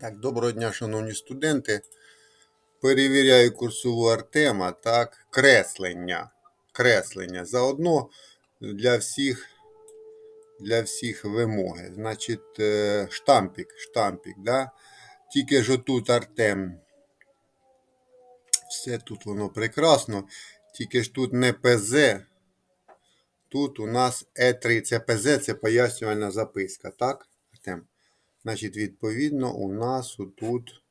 Так, доброго дня, шановні студенти. Перевіряю курсову Артема. Так, креслення. Креслення. Заодно для всіх, для всіх вимоги. Значить, е, штампік, штампік, да? Тільки ж отут Артем. Все тут воно прекрасно. Тільки ж тут не ПЗ. Тут у нас Е3. Це ПЗ, це пояснювальна записка, так, Артем? Значить, відповідно, у нас тут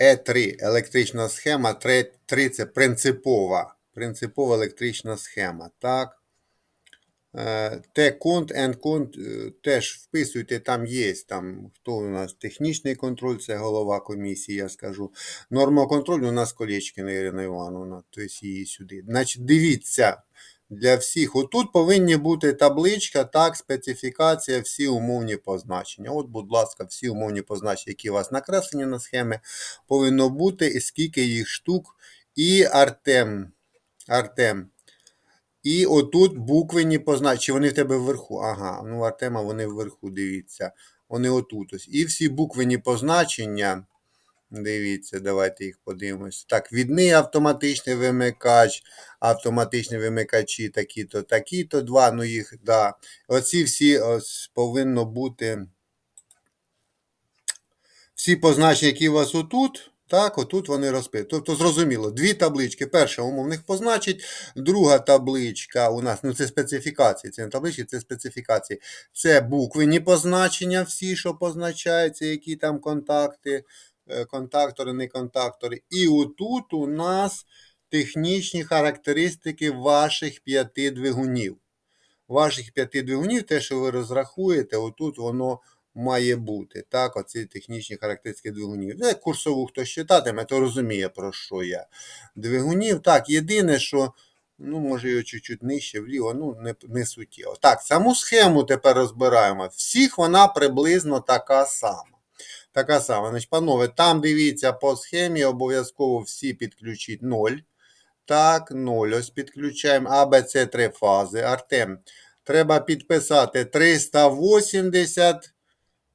Е3 електрична схема. 3 це принципова. Принципова електрична схема. Так. Е, Т-конт, Н-конт е, теж вписуйте, там є. Там, хто у нас технічний контроль, це голова комісії, я скажу. Норма контролю у нас Колєчкіна Ірина Івановна, тобто її сюди. Значить, дивіться, для всіх. Отут повинні бути табличка, так, специфікація, всі умовні позначення. От, будь ласка, всі умовні позначення, які у вас накреслені на схемі, повинно бути, і скільки їх штук. І Артем. Артем. І отут буквені позначення. Вони в тебе вверху. Ага, ну Артема вони вверху, дивіться. Вони отут ось. І всі буквені позначення. Дивіться, давайте їх подивимось. Так, відний автоматичний вимикач, автоматичні вимикачі, такі-то, такі-то два, ну їх, да. Оці всі ось, повинно бути. Всі позначення, які у вас отут, так, отут вони розписані. Тобто, зрозуміло, дві таблички. Перша умовних позначить, друга табличка у нас, ну це специфікації, це не таблички, це специфікації. Це буквені позначення, всі, що позначаються, які там контакти, контактори, не контактори. І отут у нас технічні характеристики ваших п'яти двигунів. Ваших п'яти двигунів, те, що ви розрахуєте, отут воно має бути. Так, оці технічні характеристики двигунів. Як курсову хто читатиме, то розуміє, про що я. Двигунів. Так, єдине, що. Ну, може, його чуть-чуть нижче вліво, ну, не, не суттєво. Так, саму схему тепер розбираємо. Всіх вона приблизно така сама. Така сама. Значить, панове, там дивіться по схемі, обов'язково всі підключіть 0. Так, 0. Ось підключаємо. А, Б, С, три фази. Артем, треба підписати 380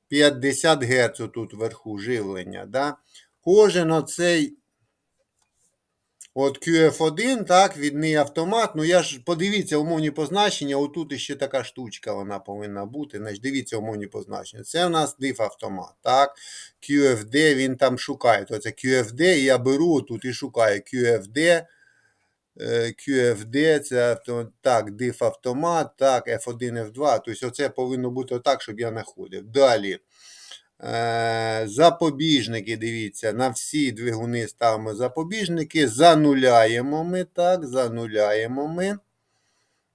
50 Гц тут вверху живлення. Да? Кожен оцей от QF1, так, відний автомат. Ну, я ж подивіться умовні позначення. Отут іще така штучка вона повинна бути. Значить, дивіться умовні позначення. Це у нас diff автомат. так. QFD, він там шукає. То це QFD, і я беру тут і шукаю QFD. е, QFD, це так, diff автомат, так, F1, F2. Тобто оце повинно бути отак, щоб я знаходив. Далі. Е, Запобіжники, дивіться, на всі двигуни ставимо запобіжники. Зануляємо ми, так, зануляємо ми.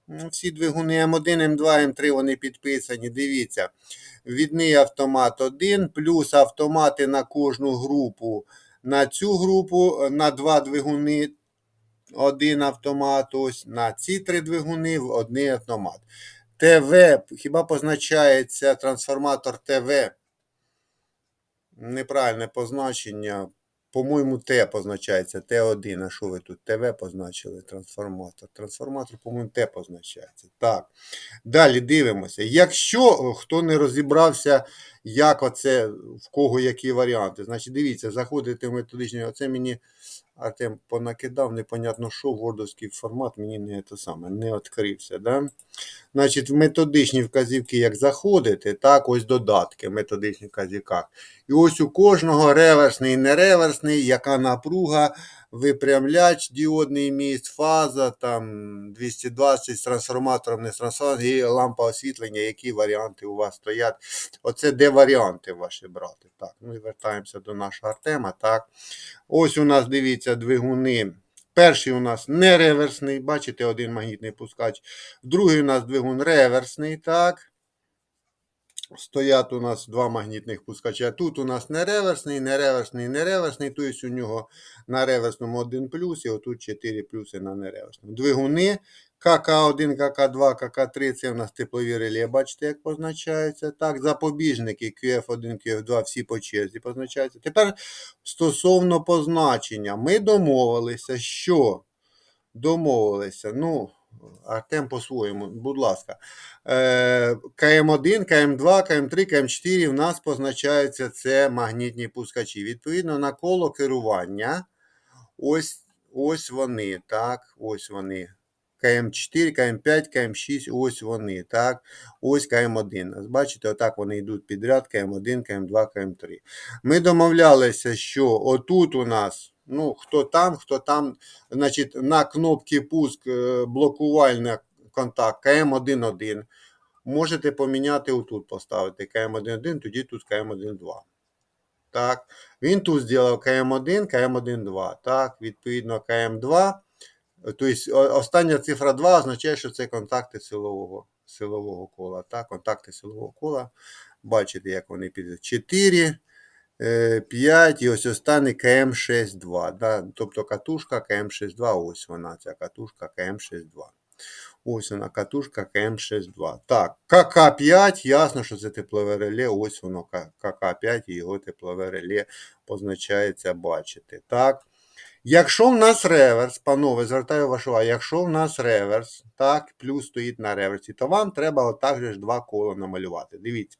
Ну, Всі двигуни М1, М2, М3 вони підписані. Дивіться. Відний автомат 1, плюс автомати на кожну групу. На цю групу на два двигуни один автомат. Ось на ці три двигуни один автомат. ТВ, хіба позначається трансформатор ТВ? Неправильне позначення. По-моєму, Т позначається Т1. А що ви тут? ТВ позначили трансформатор. Трансформатор, по-моєму, Т позначається. Так. Далі дивимося. Якщо хто не розібрався, як оце, в кого які варіанти, значить дивіться, заходите в методичний, оце мені Артем понакидав, непонятно що, вордовський формат мені не те саме, не відкрився. Да? Значить, в методичні вказівки, як заходите, так, ось додатки в методичних вказівках. І ось у кожного реверсний і нереверсний, яка напруга, випрямляч, діодний міст, фаза, там 220 з трансформатором, не з трансформатором, і лампа освітлення, які варіанти у вас стоять. Оце де варіанти ваші брати. Так, і вертаємося до нашого Артема. Так. Ось у нас дивіться двигуни. Перший у нас не реверсний, бачите, один магнітний пускач. Другий у нас двигун реверсний, так. Стоять у нас два магнітних пускача. Тут у нас не реверсний, не реверсний, не реверсний. Тобто у нього на реверсному один плюс, і отут 4 плюси на нереверсному. Двигуни КК1, КК2, КК3 це у нас теплові реле, бачите, як позначаються. Так, запобіжники QF1, QF2, всі по черзі позначаються. Тепер стосовно позначення, ми домовилися, що домовилися. Ну, Артем по-своєму, будь ласка. Е, КМ1, КМ2, КМ3, КМ4 в нас позначаються це магнітні пускачі. Відповідно на коло керування. Ось, ось вони, так, ось вони. КМ4, КМ5, КМ6, ось вони, так, ось КМ1. Бачите, отак вони йдуть підряд, КМ1, КМ2, КМ3. Ми домовлялися, що отут у нас, ну, хто там, хто там, значить, на кнопці пуск е, блокувальний контакт КМ11. Можете поміняти отут, поставити КМ11, тоді тут КМ12. Так, він тут зробив КМ1, КМ1-2. Так, відповідно, КМ2. Тобто остання цифра 2 означає, що це контакти силового, силового кола. Так, контакти силового кола. Бачите, як вони підуть. 4, 5 і ось останній КМ62. Да? Тобто катушка КМ62, ось вона, ця катушка КМ62. Ось вона, катушка КМ62. Так, КК5, ясно, що це теплове реле. Ось воно КК5 і його теплове реле позначається, бачите. Так. Якщо в нас реверс, панове, звертаю вашу увагу, якщо в нас реверс, так, плюс стоїть на реверсі, то вам треба отак же ж два кола намалювати. Дивіться.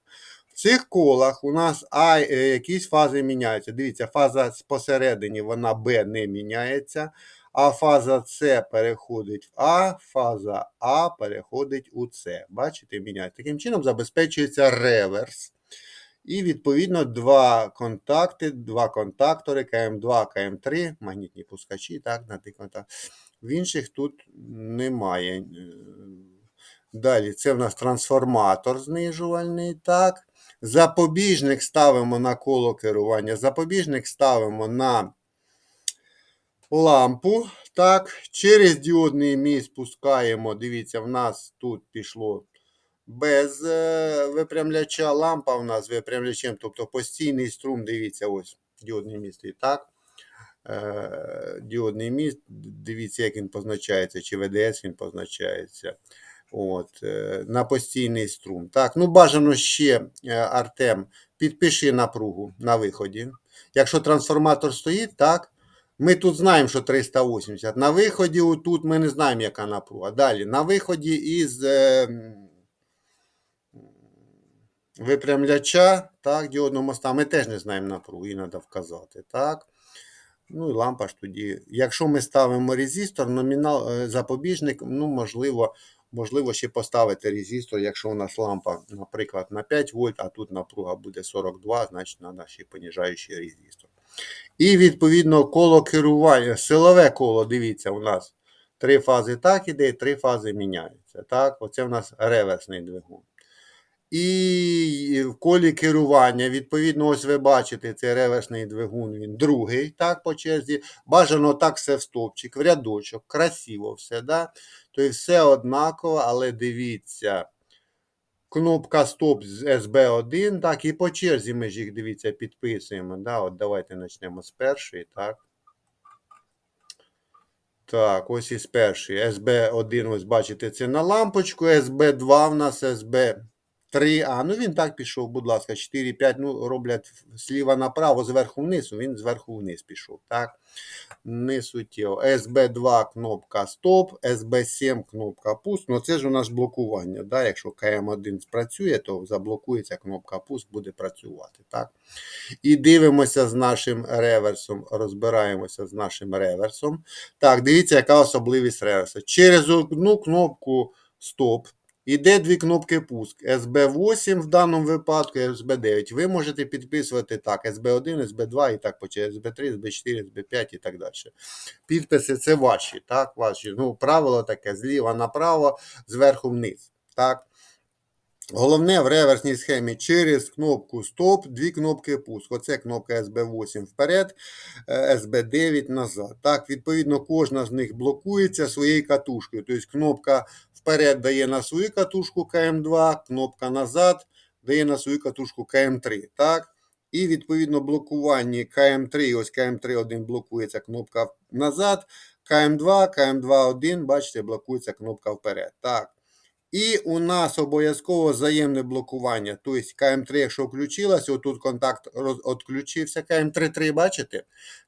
В цих колах у нас А, е, якісь фази міняються. Дивіться, фаза посередині, вона Б не міняється, а фаза С переходить в А, фаза А переходить у С. Бачите, міняється. Таким чином забезпечується реверс. І відповідно два контакти, два контактори КМ2, КМ3, магнітні пускачі, так, на тих контакт. В інших тут немає. Е, Далі, це в нас трансформатор знижувальний, так. Запобіжник ставимо на коло керування. Запобіжник ставимо на лампу. Так, через діодний міст пускаємо. Дивіться, в нас тут пішло без е, випрямляча. Лампа в нас випрямлячем, тобто постійний струм. Дивіться, ось діодний міст і так. Е, діодний міст. Дивіться, як він позначається, чи ВДС він позначається. От, е, на постійний струм. Так, ну бажано ще, Артем, підпиши напругу на виході. Якщо трансформатор стоїть, так. Ми тут знаємо, що 380. На виході тут ми не знаємо, яка напруга. Далі, на виході із випрямляча, так, діодного моста, ми теж не знаємо напругу, її треба вказати. Так. Ну і лампа ж тоді. Якщо ми ставимо резистор, номінал е, запобіжник, ну, можливо, можливо, ще поставити резистор, якщо у нас лампа, наприклад, на 5 вольт, а тут напруга буде 42, значить треба ще понижаючий резистор. І відповідно коло керування, силове коло, дивіться, у нас три фази так іде, три фази міняються. Так, оце у нас реверсний двигун. І в колі керування, відповідно, ось ви бачите, цей реверсний двигун, він другий, так, по черзі. Бажано так все в стовпчик, в рядочок, красиво все, да? Тобто все однаково, але дивіться, кнопка стоп з SB1, так, і по черзі ми ж їх, дивіться, підписуємо. Да? От давайте почнемо з першої, так. Так, ось із першої. SB1, ось бачите, це на лампочку, SB2 в нас SB. 3, а, ну він так пішов, будь ласка, 4, 5, ну, роблять зліва направо, зверху вниз, він зверху вниз пішов, так? Не суттєво. SB2 кнопка стоп, SB7 кнопка пуск, ну це ж у нас блокування, да? якщо КМ1 спрацює, то заблокується кнопка пуск, буде працювати, так? І дивимося з нашим реверсом, розбираємося з нашим реверсом. Так, дивіться, яка особливість реверсу. Через одну кнопку стоп Іде дві кнопки пуск. SB8 в даному випадку, SB9. Ви можете підписувати так, SB1, SB2 і так по черзі, SB3, SB4, SB5 і так далі. Підписи це ваші, так, ваші. Ну, правило таке, зліва направо, зверху вниз. Так. Головне в реверсній схемі через кнопку стоп, дві кнопки пуск. Оце кнопка SB8 вперед, е, SB9 назад. Так, відповідно, кожна з них блокується своєю катушкою. Тобто кнопка вперед дає на свою катушку КМ2, кнопка назад дає на свою катушку КМ3. Так? І відповідно блокування КМ3, ось КМ3-1 блокується кнопка назад, КМ2, КМ2-1, бачите, блокується кнопка вперед. Так. І у нас обов'язково взаємне блокування. Тобто КМ3, якщо включилося, отут контакт відключився. КМ33, бачите?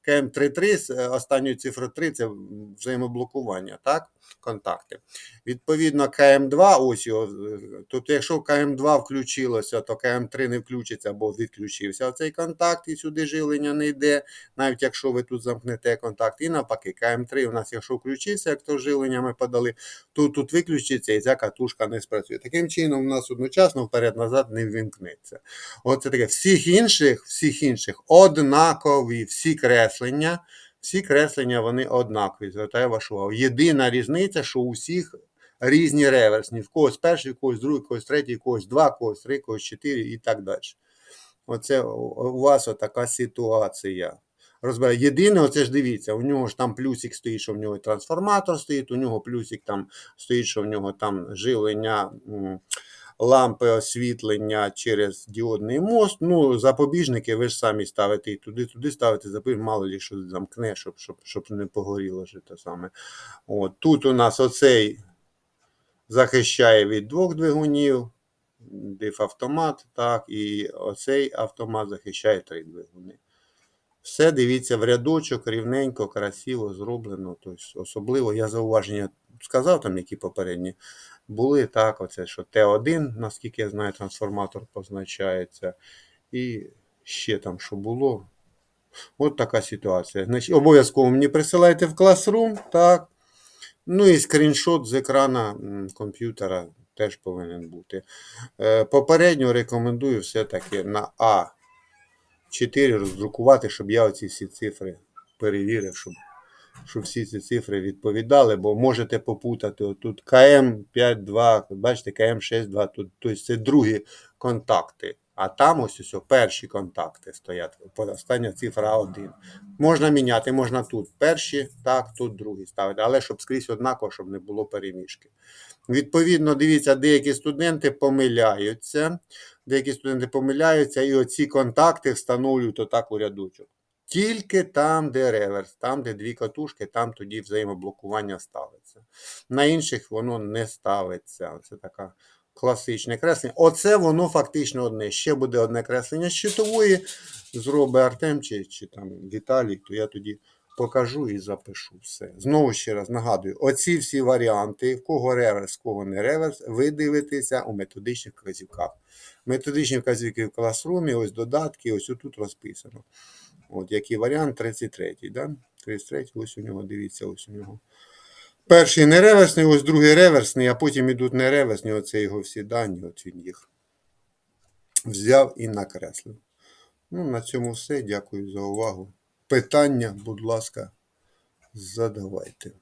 КМ33 з е, останньою цифрою 3 це взаємоблокування, так? Контакти. Відповідно, КМ2, ось його. Тобто, якщо КМ2 включилося, то КМ3 не включиться або відключився цей контакт, і сюди живлення не йде, навіть якщо ви тут замкнете контакт. І навпаки, КМ3 у нас, якщо включився, як то живлення ми подали, то тут виключиться і ця катушка не спрацює. Таким чином, у нас одночасно вперед-назад не ввімкнеться. Оце таке. Всіх інших, всіх інших однакові, всі креслення, всі креслення вони однакові. Звертаю вашу увагу. Єдина різниця, що у всіх різні реверсні. В когось перший, в когось другий, в когось третій, в когось два, в когось три, в когось чотири і так далі. Оце у вас отака ситуація. Розбирає. Єдине, оце ж дивіться, у нього ж там плюсик стоїть, що в нього трансформатор стоїть, у нього плюсик там стоїть, що в нього там живлення лампи освітлення через діодний мост. Ну, запобіжники ви ж самі ставите і туди, туди ставите, запобіжник, мало ли що замкне, щоб, щоб, щоб не погоріло ж те саме. От, тут у нас оцей захищає від двох двигунів, диф-автомат, так, і оцей автомат захищає три двигуни. Все дивіться в рядочок, рівненько, красиво зроблено. Тобто, особливо я зауваження сказав, там, які попередні були, так, оце, що Т1, наскільки я знаю, трансформатор позначається. І ще там, що було. От така ситуація. Обов'язково мені присилайте в Classroom, так. Ну і скріншот з екрана комп'ютера теж повинен бути. Е, Попередньо рекомендую все-таки на А4 роздрукувати, щоб я оці всі цифри перевірив, щоб, щоб всі ці цифри відповідали, бо можете попутати отут КМ52, бачите, КМ62, тут, тобто це другі контакти. А там ось ось перші контакти стоять. Остання цифра 1. Можна міняти, можна тут перші, так, тут другі ставити, але щоб скрізь однаково, щоб не було переміжки. Відповідно, дивіться, деякі студенти помиляються, деякі студенти помиляються і оці контакти встановлюють отак у рядочок. Тільки там, де реверс, там, де дві катушки, там тоді взаємоблокування ставиться. На інших воно не ставиться. Це така класичне креслення. Оце воно фактично одне. Ще буде одне креслення щитової, зробить Артем чи, чи там Віталій, то я тоді покажу і запишу все. Знову ще раз нагадую: оці всі варіанти, в кого реверс, в кого не реверс, ви дивитеся у методичних вказівках. Методичні вказівки в класрумі, ось додатки, ось тут розписано. От який варіант 33, да? 33, ось у нього, дивіться, ось у нього. Перший нереверсний, ось другий реверсний, а потім ідуть нереверсні, оце його всі дані, от він їх взяв і накреслив. Ну, на цьому все. Дякую за увагу. Питання, будь ласка, задавайте.